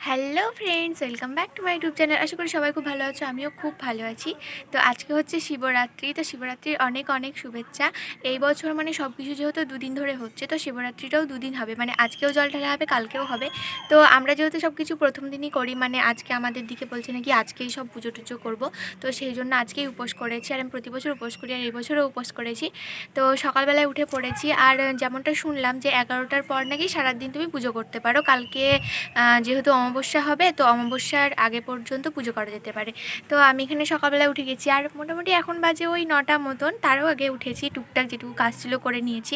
Hello friends, welcome back to my YouTube channel. আশা করি সবাই খুব ভালো আছো, আমিও খুব ভালো আছি। তো আজকে হচ্ছে শিবরাত্রি, তো শিবরাত্রির অনেক অনেক শুভেচ্ছা। এই বছর মানে সব কিছু যেহেতু দুদিন ধরে হচ্ছে, তো শিবরাত্রিটাও দুদিন হবে। মানে আজকেও জল ঢালা হবে, কালকেও হবে। তো আমরা যেহেতু সব কিছু প্রথম দিনই করি মানে আজকে আমাদের দিকে বলছে নাকি আজকেই সব পুজো টুজো করব। তো সেই জন্য আজকেই উপোস করেছি, আর আমি প্রতি বছর উপোস করি, আর এই বছরও উপোস করেছি। তো সকালবেলায় উঠে পড়েছি, আর যেমনটা শুনলাম যে এগারোটার পর নাকি সারাদিন তুমি পুজো করতে পারো। কালকে যেহেতু অমাবস্যা হবে, তো অমাবস্যার আগে পর্যন্ত পুজো করা যেতে পারে। তো আমি এখানে সকালবেলা উঠে গেছি, আর মোটামুটি এখন বাজে ওই নটা মতন, তারও আগে উঠেছি, টুকটাক যেটুকু কাজ ছিল করে নিয়েছি।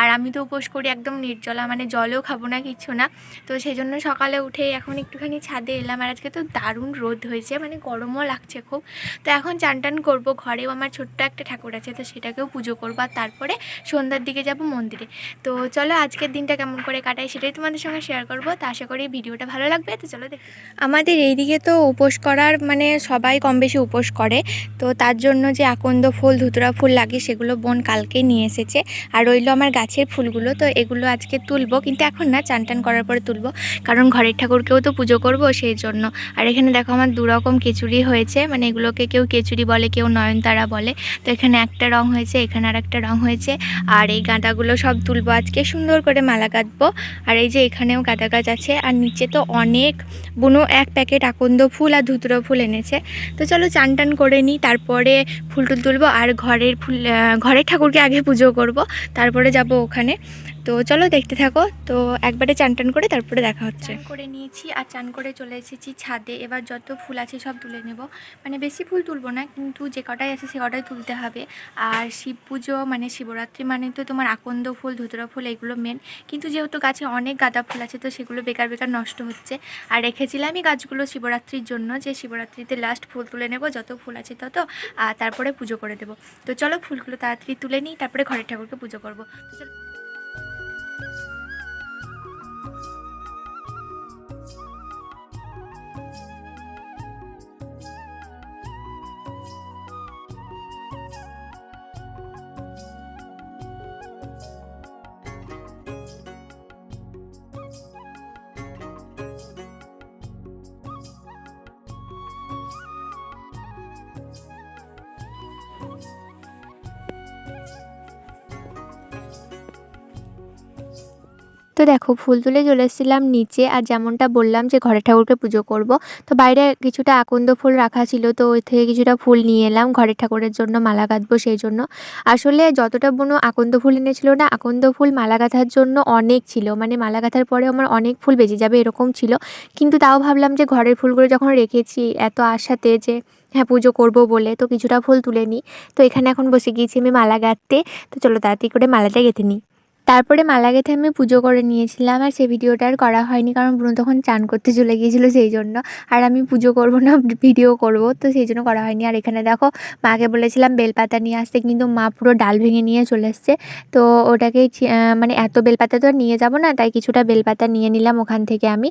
আর আমি তো উপোস করি একদম নির্জলা মানে জলও খাব না কিছু না। তো সেই জন্য সকালে উঠে এখন একটুখানি ছাদে এলাম, আর আজকে তো দারুণ রোদ হয়েছে মানে গরমও লাগছে খুব। তো এখন চান টান করব, ঘরেও আমার ছোট্ট একটা ঠাকুর আছে, তো সেটাকেও পুজো করব, আর তারপরে সন্ধ্যার দিকে যাব মন্দিরে। তো চলো আজকের দিনটা কেমন করে কাটাই, সেটাই তোমাদের সঙ্গে শেয়ার করব, তো আশা করি ভিডিওটা ভালো লাগবে। চলো দেখতে আমাদের এইদিকে তো উপোস করার মানে সবাই কম বেশি উপোস করে। তো তার জন্য যে আকন্দ ফুল, ধুতরা ফুল লাগে সেগুলো বোন কালকে নিয়ে এসেছে। আর রইল আমার গাছের ফুলগুলো, তো এগুলো আজকে তুলবো। কিন্তু এখন না, চান টান করার পরে তুলবো। কারণ ঘরের ঠাকুরকেও তো পুজো করব সেই জন্য। আর এখানে দেখো আমার দু রকম কেচুরি হয়েছে। মানে এগুলোকে কেউ কেচুরি বলে, কেউ নয়নতারা বলে। তো এখানে একটা রং হয়েছে, এখানে আর একটা রং হয়েছে। আর এই গাঁদাগুলো সব তুলবো আজকে। সুন্দর করে মালা গাঁথবো আর এই যে এখানেও গাঁদা গাছ আছে। আর নিচে তো অনেক বুনো এক প্যাকেট আকন্দ ফুল আর ধুতরো ফুল এনেছে। তো চলো চান টান করে নিই, তারপরে ফুল টুল তুলবো আর ঘরের ফুল ঘরের ঠাকুরকে আগে পুজো করব, তারপরে যাব ওখানে। তো চলো দেখতে থাকো। তো একবারে চান টান করে তারপরে দেখা হচ্ছে। করে নিয়েছি আর চান করে চলে এসেছি ছাদে। এবার যত ফুল আছে সব তুলে নেব। মানে বেশি ফুল তুলবো না, কিন্তু যে কটাই আছে সে কটাই তুলতে হবে। আর শিব পুজো মানে শিবরাত্রি মানে তো তোমার আকন্দ ফুল, ধুতরা ফুল এগুলো মেন কিন্তু যেহেতু গাছে অনেক গাঁদা ফুল আছে, তো সেগুলো বেকার বেকার নষ্ট হচ্ছে। আর রেখেছিলাম এই গাছগুলো শিবরাত্রির জন্য যে শিবরাত্রিতে লাস্ট ফুল তুলে নেব, যত ফুল আছে তত, আর তারপরে পুজো করে দেবো। তো চলো ফুলগুলো তাড়াতাড়ি তুলে নিই, তারপরে ঘরের ঠাকুরকে পুজো করব। তো চলো তো দেখো, ফুল তুলে চলে এসেছিলাম নিচে আর যেমনটা বললাম যে ঘরে ঠাকুরকে পুজো করব। তো বাইরে কিছুটা আকন্দ ফুল রাখা ছিল, তো ওই থেকে কিছুটা ফুল নিয়ে এলাম, ঘরের ঠাকুরের জন্য মালা গাঁথবো সেই জন্য। আসলে যতটা বুনো আকন্দ ফুল এনেছিল না, আকন্দ ফুল মালা গাঁথার জন্য অনেক ছিল। মানে মালা গাঁথার পরে আমার অনেক ফুল বেঁচে যাবে এরকম ছিল। কিন্তু তাও ভাবলাম যে ঘরের ফুলগুলো যখন রেখেছি, এত আশাতে যে হ্যাঁ পুজো করব বলে, তো কিছুটা ফুল তুলে নিই। তো এখানে এখন বসে গিয়েছি আমি মালা গাঁথতে। তো চলো তাড়াতাড়ি করে মালাটা গেঁথে নিই। তারপরে মালা গেঁথে আমি পুজো করে নিয়েছিলাম আর সেই ভিডিওটা আর করা হয়নি কারণ বুনো তখন চান করতে চলে গিয়েছিল সেই জন্য। আর আমি পুজো করব না, ভিডিও করব, তো সেই জন্য করা হয়নি। আর এখানে দেখো, মাকে বলেছিলাম বেলপাতা নিয়ে আসতে, কিন্তু মা পুরো ডাল ভেঙে নিয়ে চলে এসছে। তো ওটাকে মানে এত বেলপাতা তো আর নিয়ে যাব না, তাই কিছুটা বেলপাতা নিয়ে নিলাম ওখান থেকে আমি।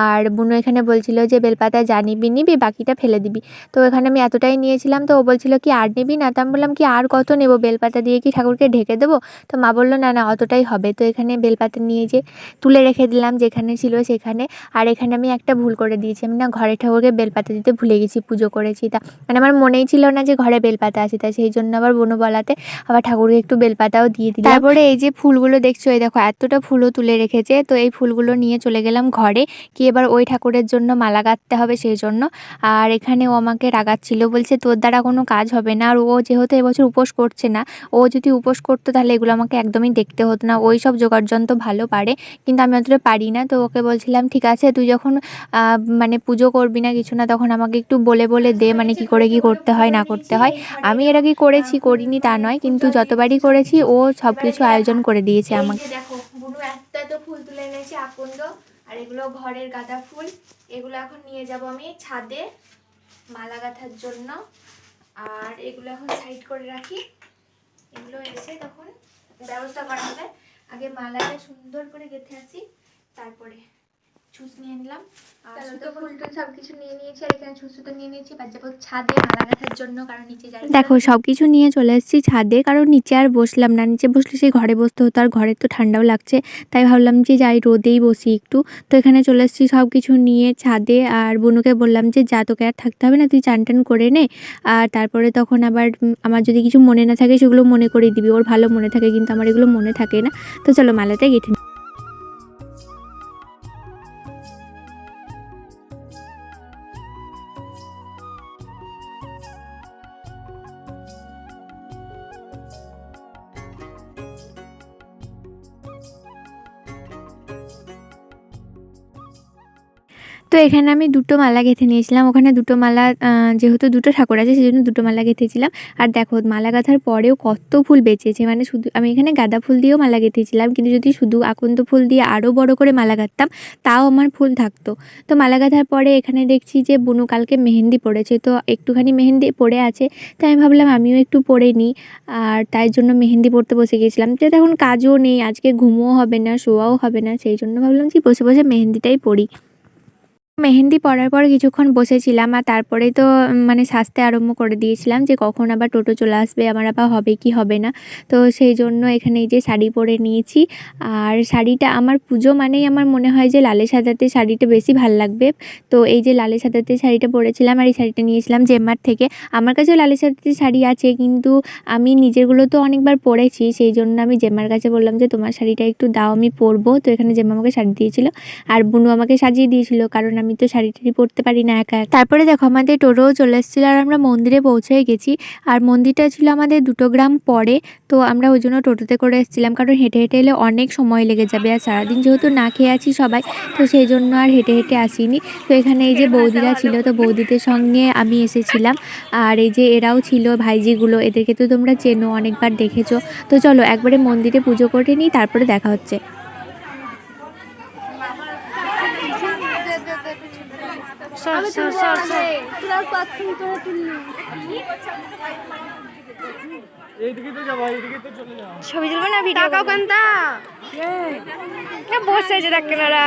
আর বুনো এখানে বলছিল যে, বেলপাতা যা নিবি নিবি, বাকিটা ফেলে দিবি। তো এখানে আমি এতটাই নিয়েছিলাম, তো ও বলছিল, কি আর নিবি না? তো আমি বললাম, কি আর কত নেব? বেলপাতা দিয়ে কি ঠাকুরকে ঢেকে দেবো? তো মা বলল, না না, অতটাই হবে। তো এখানে বেলপাতা নিয়ে যে তুলে রেখে দিলাম যেখানে ছিল সেখানে। আর এখানে আমি একটা ভুল করে দিয়েছি। আমি না ঘরে ঠাকুরকে বেলপাতা দিতে ভুলে গেছি, পুজো করেছি। তা মানে আমার মনেই ছিল না যে ঘরে বেলপাতা আছে। তা সেই জন্য আবার বনু বলাতে আবার ঠাকুরকে একটু বেলপাতাও দিয়ে দিলাম। তারপরে এই যে ফুলগুলো দেখছ, এই দেখো এতটা ফুলও তুলে রেখেছে। তো এই ফুলগুলো নিয়ে চলে গেলাম ঘরে। কি এবার ওই ঠাকুরের জন্য মালা গাঁথতে হবে সেই জন্য। আর এখানে ও আমাকে রাগাচ্ছিল। বলছে, তোর দ্বারা কোনো কাজ হবে না। আর ও যেহেতু এবছর উপোস করছে না, ও যদি উপোস করতো তাহলে এগুলো আমাকে একদমই দেখতে হতো না ওই সব জোগাড়যন্ত্র ভালো পারে। কিন্তু আমি অতটা পারি না। তো ওকে বলছিলাম ঠিক আছে তুই যখন মানে পুজো করবি না কিছু না তখন আমাকে একটু বলে বলে দে মানে কি করে কি করতে হয় না করতে হয়। আমি এর আগে করেছি করিনি তা নয় কিন্তু যতবারই করেছি ও সব কিছু আয়োজন করে দিয়েছে আমাকে। দেখো বুনু একটা তো ফুল তুলে এনেছি আকন্দ আর এগুলো ঘরের গাঁদা ফুল। এগুলো এখন নিয়ে যাব আমি ছাদে মালা গাঁথার জন্য। আর এগুলো এখন সাইড করে রাখি। এগুলো এসে তখন। ব্যবস্থা করা হবে। আগে মালাটা সুন্দর করে গেঁথে আসি তারপরে ছুঁচ নিয়ে নিলাম। আর সুতো তো সব কিছু নিয়ে নিয়েছি আর এখানে ছুঁচ নিয়ে নিয়েছি এবার যাব ছাদে মালা গাঁথার জন্য কারণ নিচে যাই দেখো সব কিছু নিয়ে চলে এসেছি ছাদে কারণ নিচে আর বসলাম না। নিচে বসলে সেই ঘরে বসতে হতো আর ঘরে তো ঠান্ডাও লাগছে তাই ভাবলাম যে যাই রোদেই বসি একটু। তো এখানে চলে এসেছি সব কিছু নিয়ে ছাদে আর বনুকে বললাম যে যা তোকে আর থাকতে হবে না তুই চান টান করে নে। আর তারপরে তখন আবার আমার যদি কিছু মনে না থাকে সেগুলো মনে করে দিবি। ওর ভালো মনে থাকে কিন্তু আমার এগুলো মনে থাকে না। তো চলো মালাটা গেঁথে তো এখানে আমি দুটো মালা গেঁথে নিয়েছিলাম। ওখানে দুটো মালা যেহেতু দুটো ঠাকুর আছে সেই জন্য দুটো মালা গেঁথেছিলাম। আর দেখো, মালা গাঁথার পরেও কত ফুল বেঁচেছে। মানে শুধু, আমি এখানে গাঁদা ফুল দিয়েও মালা গেঁথেছিলাম। কিন্তু যদি শুধু আকন্দ ফুল দিয়ে আরও বড় করে মালা গাঁথতাম, তাও আমার ফুল থাকতো। তো মালা গাঁথার পরে এখানে দেখছি যে বুনু কালকে মেহেন্দি পড়েছে। তো একটুখানি মেহেন্দি পড়ে আছে। তাই আমি ভাবলাম আমিও একটু পরে নিই। আর তাই জন্য মেহেন্দি পড়তে বসে গেছিলাম। যে এখন কাজও নেই, আজকে ঘুমোও হবে না, শোয়াও হবে না, সেই জন্য ভাবলাম যে বসে বসে মেহেন্দিটাই পড়ি। মেহেন্দি পড়ার পর কিছুক্ষণ বসেছিলাম আর তারপরে তো মানে সাজতে আরম্ভ করে দিয়েছিলাম যে কখন আবার টোটো চলে আসবে, আমার আবার হবে কি হবে না। তো সেই জন্য এখানে যে শাড়ি পরে নিয়েছি। আর শাড়িটা আমার পুজো মানেই আমার মনে হয় যে লালে সাদাতে শাড়িটা বেশি ভালো লাগবে। তো এই যে লালে সাদাতে শাড়িটা পরেছিলাম আর এই শাড়িটা নিয়েছিলাম জেম্মার থেকে। আমার কাছেও লালে সাদাতে শাড়ি আছে কিন্তু আমি নিজেরগুলো তো অনেকবার পরেছি, সেই জন্য আমি জেম্মার কাছে বললাম যে তোমার শাড়িটা একটু দাও, আমি পরবো। তো এখানে জেম্মা আমাকে শাড়ি দিয়েছিল। আর বুনু আমাকে সাজিয়ে দিয়েছিল, কারণ আমি তো শাড়ি টাড়ি পরতে পারি না একা। তারপরে দেখো, আমাদের টোটোও চলে এসেছিল আর আমরা মন্দিরে পৌঁছে গেছি। আর মন্দিরটা ছিল আমাদের দুটো গ্রাম পরে, তো আমরা ওই জন্য টোটোতে করে এসেছিলাম। কারণ হেঁটে হেঁটে এলে অনেক সময় লেগে যাবে আর সারাদিন যেহেতু না খেয়ে আছি সবাই, তো সেই জন্য আর হেঁটে হেঁটে আসিনি। তো এখানে এই যে বৌদিরা ছিল, তো বৌদিদের সঙ্গে আমি এসেছিলাম। আর এই যে এরাও ছিল, ভাইজিগুলো, এদেরকে তো তোমরা চেনো, অনেকবার দেখেছ। তো চলো, একবারে মন্দিরে পুজো করে নিই, তারপরে দেখা হচ্ছে। ছবি তুলবে না ভিডিও টাকাও কান্তা বসে আছে দেখ কেনারা।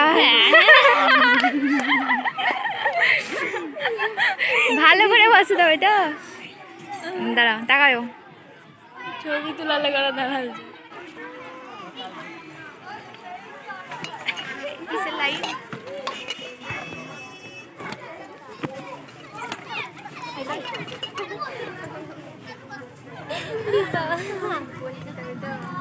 ভালো করে বসে তবে তো দাঁড়া টাকায়ও ছবি তোলালে করে কিসের light Dito. Kulit na talaga.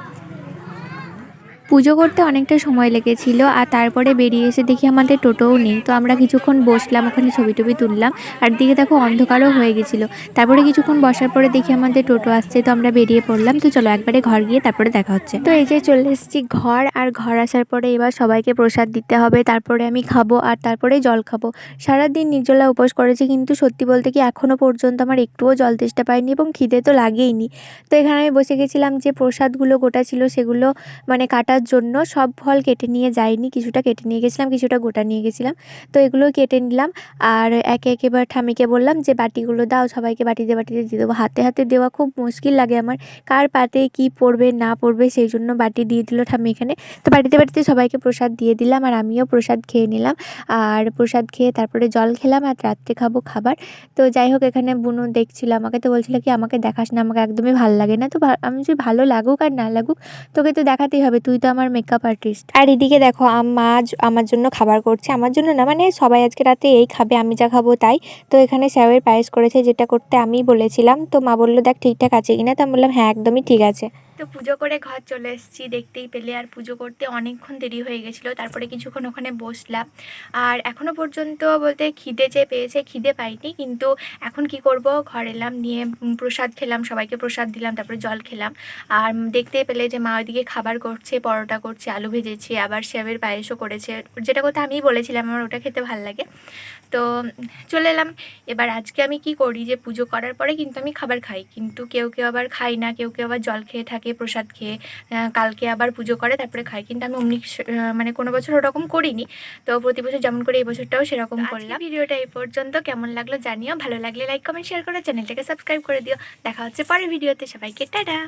পুজো করতে অনেকটা সময় লেগেছিল আর তারপরে বেরিয়ে এসে দেখি আমাদের টোটোও নেই। তো আমরা কিছুক্ষণ বসলাম, ওখানে ছবি টবি তুললাম আর দিকে দেখো অন্ধকারও হয়ে গেছিল। তারপরে কিছুক্ষণ বসার পরে দেখি আমাদের টোটো আসছে, তো আমরা বেরিয়ে পড়লাম। তো চলো একবারে ঘর গিয়ে তারপরে দেখা হচ্ছে। তো এই যে চলে এসেছি ঘর আর ঘর আসার পরে এবার সবাইকে প্রসাদ দিতে হবে, তারপরে আমি খাব আর তারপরে জল খাব। সারাদিন নির্জলা উপোস করেছি, কিন্তু সত্যি বলতে কি এখনও পর্যন্ত আমার একটুও জল তেষ্টা পাইনি এবং খিদে তো লাগেইনি। তো এখানে আমি বসে গেছিলাম যে প্রসাদগুলো গোটা ছিল সেগুলো মানে কাটার জন্য সব ফল কেটে নিয়ে যাইনি, কিছুটা কেটে নিয়ে গেছিলাম, কিছুটা গোটা নিয়ে গেছিলাম। তো এগুলো কেটে নিলাম আর একে একেবার ঠামিকে বললাম যে, বাটিগুলো দাও, সবাইকে বাটিতে বাটিতে দিয়ে দেবো। হাতে হাতে দেওয়া খুব মুশকিল লাগে আমার, কার পাতে কি পড়বে, না পড়বে, সেই জন্য বাটি দিয়ে দিল ঠামি এখানে। তো বাটিতে বাটিতে সবাইকে প্রসাদ দিয়ে দিলাম আর আমিও প্রসাদ খেয়ে নিলাম। আর প্রসাদ খেয়ে তারপরে জল খেলাম আর রাত্রে খাব খাবার। তো যাই হোক, এখানে বুনু দেখছিল আমাকে, তো বলছিল কি, আমাকে দেখাস না, আমাকে একদমই ভালো লাগে না। তো আমি যদি ভালো লাগুক আর না লাগুক, তোকে তো দেখাতেই হবে। তুই তো আমার মেকআপ আর্টিস্ট আর এদিকে দেখো মা আমার জন্য খাবার করছে। আমার জন্য না মানে সবাই আজকে রাতে এই খাবে, আমি যা খাব তাই। তো এখানে স্যাওয়ের পায়েস করেছে, যেটা করতে আমি বলেছিলাম। তো মা বলল, দেখ, ঠিকঠাক আছে কিনা? তো আমি বললাম হ্যাঁ একদমই ঠিক আছে। তো পুজো করে ঘর চলে এসেছি, দেখতেই পেলে। আর পুজো করতে অনেকক্ষণ দেরি হয়ে গেছিল, তারপরে কিছুক্ষণ ওখানে বসলাম। আর এখনও পর্যন্ত বলতে খিদে যে পেয়েছে, খিদে পাইনি, কিন্তু এখন কি করব? ঘর এলাম, নিয়ে প্রসাদ খেলাম, সবাইকে প্রসাদ দিলাম, তারপরে জল খেলাম। আর দেখতেই পেলে যে মা ওইদিকে খাবার করছে, পরোটা করছে, আলু ভেজেছে, আবার সেবের পায়েসও করেছে। যেটা কথা আমিই বলেছিলাম, আমার ওটা খেতে ভালো লাগে। তো চলে এলাম। এবার আজকে আমি কি করি যে পুজো করার পরে কিন্তু আমি খাবার খাই। কিন্তু কেউ কেউ আবার খাই না কেউ কেউ আবার জল খেয়ে থাকে প্রসাদ খেয়ে কালকে আবার পুজো করে তারপরে খাই কিন্তু আমি অমনি মানে কোনো বছর ওরকম করিনি। তো প্রতি বছর যেমন করে এই বছরটাও সেরকম করলাম। ভিডিওটা এই পর্যন্ত। কেমন লাগল জানিও। ভালো লাগলে লাইক কমেন্ট শেয়ার করে চ্যানেলটাকে সাবস্ক্রাইব করে দিও। দেখা হচ্ছে পরের ভিডিওতে। সবাইকে টাটা।